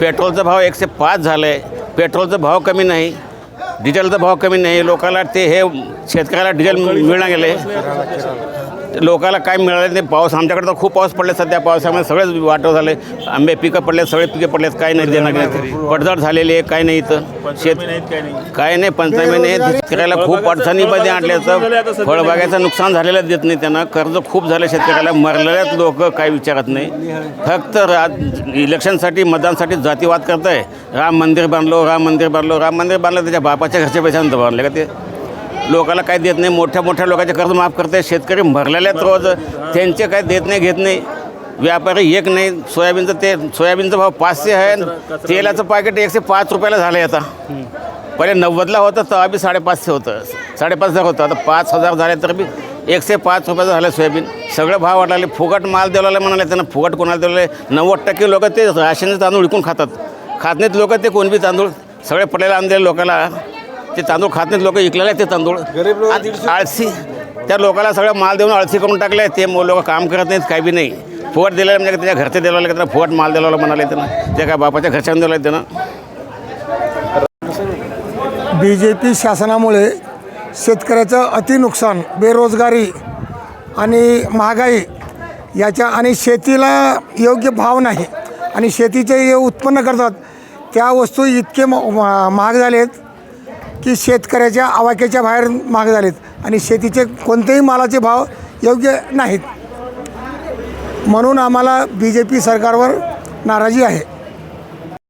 पेट्रोलचा भाव एकशे पाच झालं आहे पेट्रोलचा भाव कमी नाही. डिझेलचा भाव कमी नाही. लोकाला ते हे शेतकऱ्याला डिझेल मिळणं गेले लोकाला काय मिळालं नाही पाऊस आमच्याकडे तर खूप पाऊस पडले सध्या पावसामुळे सगळेच वाटव झाले. आंबे पिकं पडले सगळे पिके पडलेत काय नाही देणार नाही पडझड झालेली आहे काय नाही इथं. शेत काय नाही. पंचमी नाही शेतकऱ्याला खूप अडचणीमध्ये आणल्याचं फळबागाचं नुकसान झालेलं देत नाही त्यांना. कर्ज खूप झालं शेतकऱ्याला. मरलेल्याच लोक काय विचारत नाही. फक्त रा इलेक्शनसाठी मतदानसाठी जातीवाद करत आहे राम मंदिर बांधलो राम मंदिर बांधलो. राम मंदिर बांधलं त्याच्या बापाच्या घरच्या पैशांत बांधले का ते? लोकाला काय देत नाही. मोठ्या मोठ्या लोकांचे कर्ज माफ करते शेतकरी भरलेले आहेत रोज. त्यांचे काय देत नाही घेत नाही. व्यापारी एक नाही. सोयाबीनचं ते सोयाबीनचा भाव पाचशे आहे. तेलाचं पॅकेट एकशे पाच रुपयाला झालं आहे आता पहिले नव्वदला होतं तेव्हा बी साडेपाचशे होतं. साडेपाच हजार होतं. आता पाच हजार झाले तर बी एकशे पाच रुपयाचं झालं सोयाबीन. सगळं भाव वाढले फुकट माल दिला म्हणाले त्यांना. फुकट कोणाला दिले नव्वद टक्के लोक ते राशनचे तांदूळ विकून खातात. खात नाहीत लोक ते कोण बी तांदूळ. सगळे पडलेले आणलेले लोकांना ते तांदूळ खात नाहीत लोक विकलेले आहेत ते तांदूळ. आणि आळशी त्या लोकांना सगळं माल देऊन आळशी करून टाकले ते लोक काम करत नाहीत काही बी नाही. फुकट दिलेलं म्हणजे त्याच्या घरचे दिलेलं त्यांना फुकट माल दिलेला म्हणाले त्यांना. त्या काय बापाच्या घरच्यानं दिलं त्यांना. बी जे पी शासनामुळे शेतकऱ्याचं अति नुकसान बेरोजगारी आणि महागाई याच्या आणि शेतीला योग्य भाव नाही आणि शेतीचे जे उत्पन्न करतात त्या वस्तू इतके महाग झाले आहेत की शेतकऱ्याच्या आवाक्याच्या बाहेर महाग झालेत. आणि शेतीचे कोणतेही मालाचे भाव योग्य नाहीत. म्हणून आम्हाला बी जे पी सरकारवर नाराजी आहे.